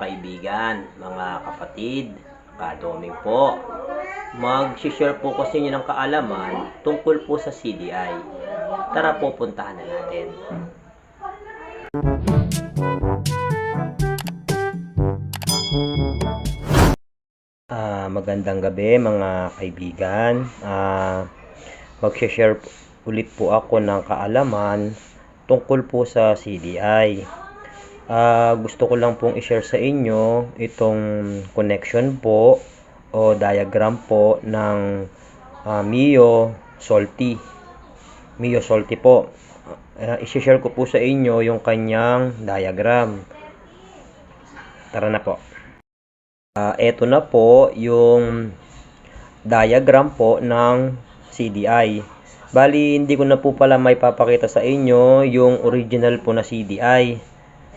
kaibigan, mga kapatid, kadoming po. Mag-share po ko sa inyo ng kaalaman tungkol po sa CDI. Tara po, puntahan na natin. Ah, magandang gabi mga kaibigan. Ah, mag-share ulit po ako ng kaalaman tungkol po sa CDI. Ah, gusto ko lang pong i-share sa inyo itong connection po o diagram po ng ah, Mio Solti. Mio Solti po. Ah, i-share ko po sa inyo yung kanyang diagram. Tara na po. Ah, eto na po yung diagram po ng CDI. Bali, hindi ko na po pala may papakita sa inyo yung original po na CDI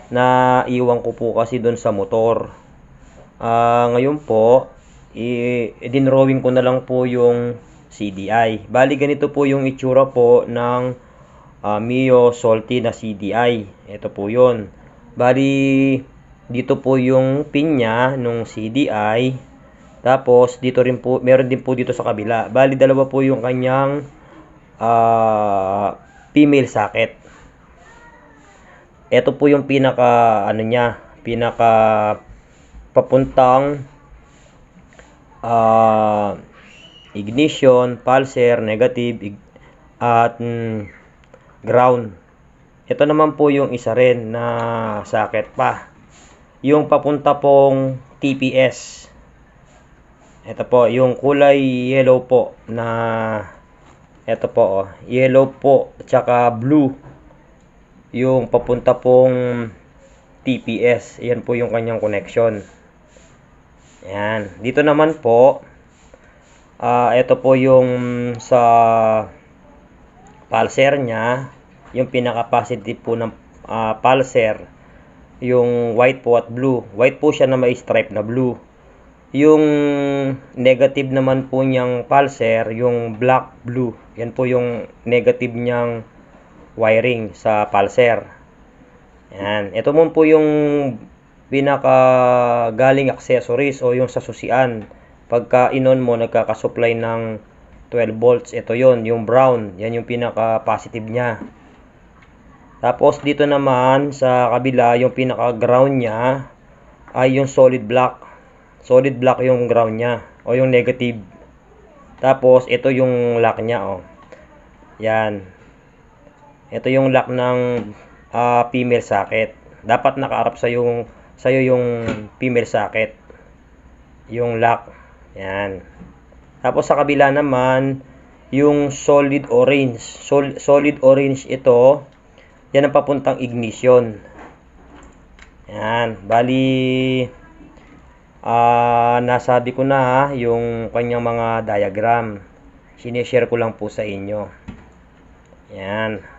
na iwan ko po kasi doon sa motor. Ah, ngayon po, i- i-drawing ko na lang po yung CDI. Bali, ganito po yung itsura po ng ah, Mio Salty na CDI. Ito po yun. Bali, dito po yung pin niya nung CDI. Tapos, dito rin po, meron din po dito sa kabila. Bali, dalawa po yung kanyang ah, female socket. Ito po yung pinaka, ano niya, pinaka papuntang ah, ignition, pulser, negative, at mm, ground. Ito naman po yung isa rin na socket pa. Yung papunta pong TPS. Ito po, yung kulay yellow po na ito po, oh, yellow po, tsaka blue. Yung papunta pong TPS. Yan po yung kanyang connection. Yan. Dito naman po, ah ito po yung sa pulser niya, yung pinaka-positive po ng ah, pulser, yung white po at blue. White po siya na may stripe na blue. Yung negative naman po niyang pulser, yung black blue. Yan po yung negative niyang wiring sa pulser. Yan. Ito mo po yung pinaka galing accessories o yung sa susian. Pagka inon mo, nagkakasupply ng 12 volts. Ito yon yung brown. Yan yung pinaka positive niya. Tapos dito naman sa kabila, yung pinaka ground niya ay yung solid black. Solid black yung ground niya o yung negative. Tapos ito yung lock niya oh. Yan. Ito yung lock ng ah, female socket. Dapat nakaarap sa yung sa yung female socket. Yung lock. Yan. Tapos sa kabila naman yung solid orange. Sol- solid orange ito. Yan ang papuntang ignition. Yan. Bali ah nasabi ko na ha, yung kanyang mga diagram. Sinishare ko lang po sa inyo. Yan.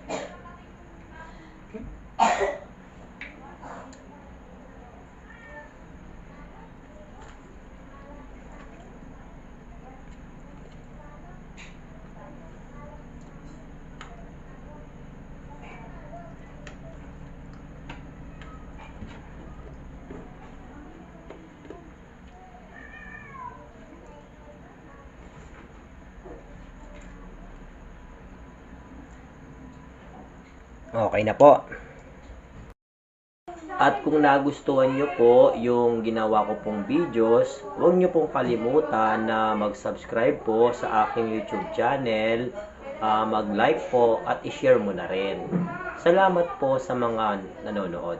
Okay na po. At kung nagustuhan nyo po yung ginawa ko pong videos, huwag nyo pong kalimutan na mag-subscribe po sa aking YouTube channel, ah, mag-like po at i-share mo na rin. Salamat po sa mga nanonood.